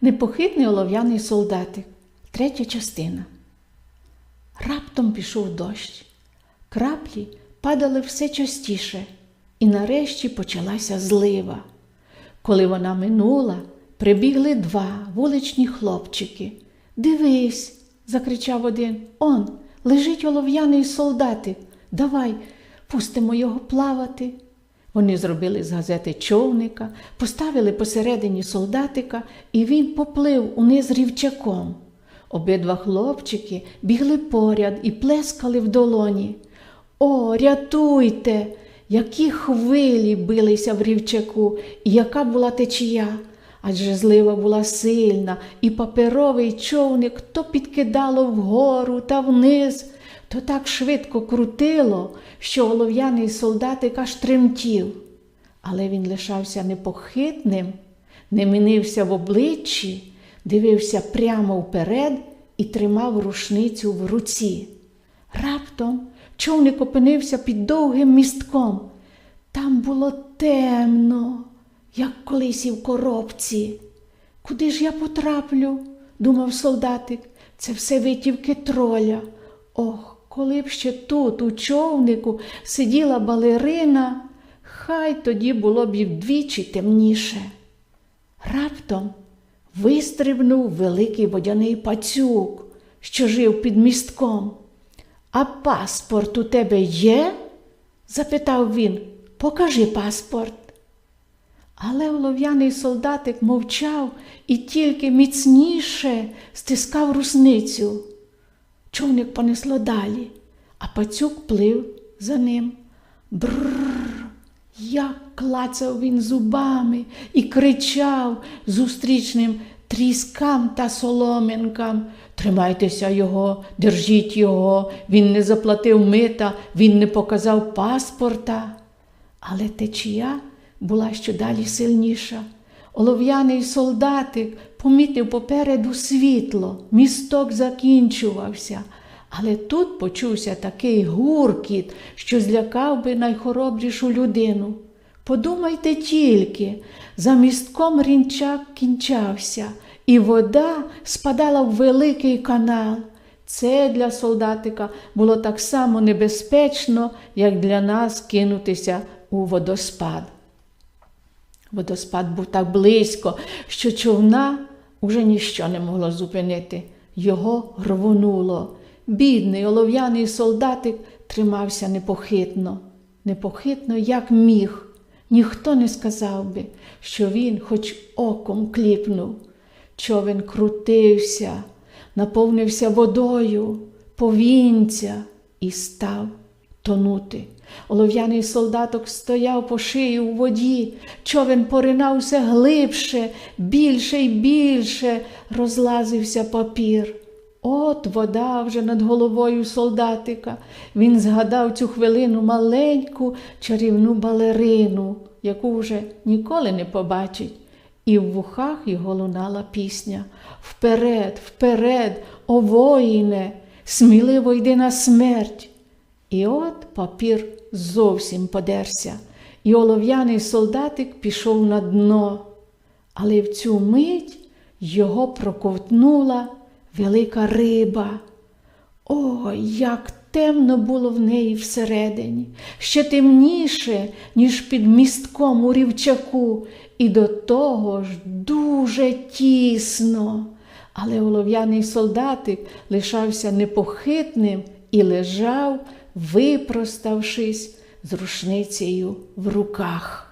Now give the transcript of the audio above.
Непохитний олов'яний солдатик. Третя частина. Раптом пішов дощ. Краплі падали все частіше, і нарешті почалася злива. Коли вона минула, прибігли два вуличні хлопчики. Дивись, закричав один. Он, лежить олов'яний солдатик. Давай пустимо його плавати. Вони зробили з газети човника, поставили посередині солдатика, і він поплив униз рівчаком. Обидва хлопчики бігли поряд і плескали в долоні. О, рятуйте! Які хвилі билися в рівчаку, і яка була течія. Адже злива була сильна, і паперовий човник то підкидало вгору та вниз, то так швидко крутило, що олов'яний солдатик аж тремтів. Але він лишався непохитним, не мінився в обличчі, дивився прямо вперед і тримав рушницю в руці. Раптом човник опинився під довгим містком. Там було темно, як колись і в коробці. Куди ж я потраплю? думав солдатик. Це все витівки троля. Ох, коли б ще тут, у човнику, сиділа балерина, хай тоді було б і вдвічі темніше. Раптом вистрибнув великий водяний пацюк, що жив під містком. А паспорт у тебе є? запитав він. Покажи паспорт. Але олов'яний солдатик мовчав і тільки міцніше стискав русницю. Човник понесло далі, а пацюк плив за ним. Бррр, як клацав він зубами і кричав зустрічним тріскам та соломинкам. Тримайтеся його, держіть його, він не заплатив мита, він не показав паспорта. Але течія була щодалі сильніша. Олов'яний солдатик помітив попереду світло, місток закінчувався. Але тут почувся такий гуркіт, що злякав би найхоробрішу людину. Подумайте тільки, за містком рінчак кінчався, і вода спадала в великий канал. Це для солдатика було так само небезпечно, як для нас кинутися у водоспад. Водоспад був так близько, що човна уже ніщо не могло зупинити. Його рвонуло. Бідний олов'яний солдатик тримався непохитно, непохитно, як міг. Ніхто не сказав би, що він хоч оком кліпнув. Човен крутився, наповнився водою, повінця і став тонути. Олов'яний солдаток стояв по шиї у воді, човен поринав все глибше, більше й більше розлазився папір. От вода вже над головою солдатика. Він згадав цю хвилину маленьку чарівну балерину, яку вже ніколи не побачить. І в вухах його лунала пісня Вперед, вперед, о воїне, сміливо йди на смерть. І от папір зовсім подерся, і олов'яний солдатик пішов на дно. Але в цю мить його проковтнула велика риба. О, як темно було в неї всередині, ще темніше, ніж під містком у рівчаку, і до того ж дуже тісно. Але олов'яний солдатик лишався непохитним і лежав, випроставшись з рушницею в руках.